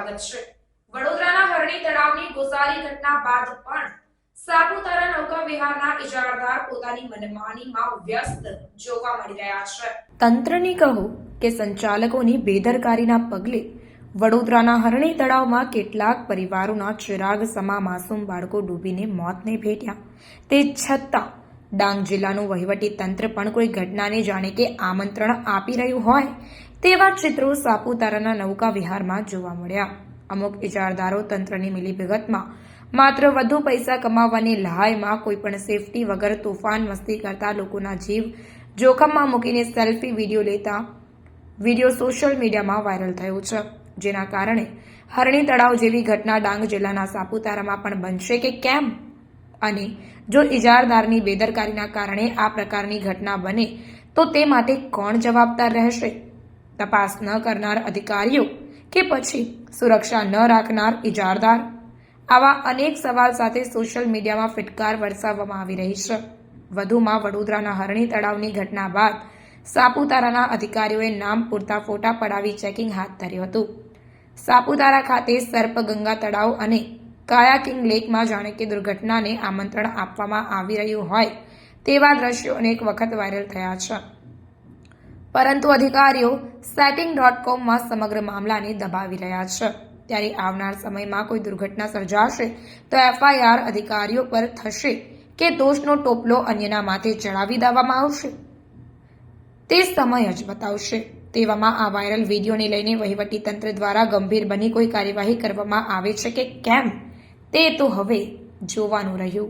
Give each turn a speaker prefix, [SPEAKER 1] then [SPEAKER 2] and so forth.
[SPEAKER 1] સ્વાગત છે. વડોદરાના હરણી તળાવની ગોસારી ઘટના બાદ પણ સાપુતારા નૌકા વિહારના ઇજારદાર પોતાની મનમાનીમાં વ્યસ્ત જોવા મળી રહ્યા છે. તંત્રની કહો કે સંચાલકોની બેદરકારીના પગલે વડોદરાના હરણી તળાવમાં કેટલાક પરિવારોના ચિરાગ સમા માસૂમ બાળકો ડૂબીને મોતને ભેટ્યા. તે છતાં ડાંગ જિલ્લાનું વહીવટી તંત્ર પણ કોઈ ઘટનાને જાણે કે આમંત્રણ આપી રહ્યું હોય તેવા ચિત્રો સાપુતારાના નૌકા વિહારમાં જોવા મળ્યા. અમુક ઇજારદારો તંત્રની મિલીભગતમાં માત્ર વધુ પૈસા કમાવવાની લહાયમાં કોઈપણ સેફટી વગર તોફાન મસ્તી કરતા લોકોના જીવ જોખમમાં મૂકીને સેલ્ફી વીડિયો લેતા વીડિયો સોશિયલ મીડિયામાં વાયરલ થયો છે. જેના કારણે હરણી તળાવ જેવી ઘટના ડાંગ જિલ્લાના સાપુતારામાં પણ બનશે કે કેમ? અને જો ઇજારદારની બેદરકારીના કારણે આ પ્રકારની ઘટના બને, તો તે માટે કોણ જવાબદાર રહેશે? તપાસ ન કરનાર અધિકારીઓ કે પછી સુરક્ષા ન રાખનાર ઇજારદાર. આવા અનેક સવાલ સાથે સોશિયલ મીડિયામાં ફિટકાર વરસાવવામાં આવી રહી છે. વધુમાં વડોદરાના હરણી તળાવની ઘટના બાદ સાપુતારાના અધિકારીઓએ નામ પૂરતા ફોટા પડાવી ચેકિંગ હાથ ધર્યું હતું. સાપુતારા ખાતે સર્પગંગા તળાવ અને કાયાકિંગ લેકમાં જાણે કે દુર્ઘટનાને આમંત્રણ આપવામાં આવી રહ્યું હોય તેવા દ્રશ્યો અનેક વખત વાયરલ થયા છે. પરંતુ અધિકારીઓ સેટિંગ ડોટ કોમમાં સમગ્ર મામલાને દબાવી રહ્યા છે. ત્યારે આવનાર સમયમાં કોઈ દુર્ઘટના સર્જાશે તો એફઆઈઆર અધિકારીઓ પર થશે કે દોષનો ટોપલો અન્યના માથે ચડાવી દેવામાં આવશે? તે સમય જ બતાવશે. તેવામાં આ વાયરલ વિડીયોને લઈને વહીવટી તંત્ર દ્વારા ગંભીર બની કોઈ કાર્યવાહી કરવામાં આવે છે કે કેમ? તે તો હવે જોવાનું રહ્યું.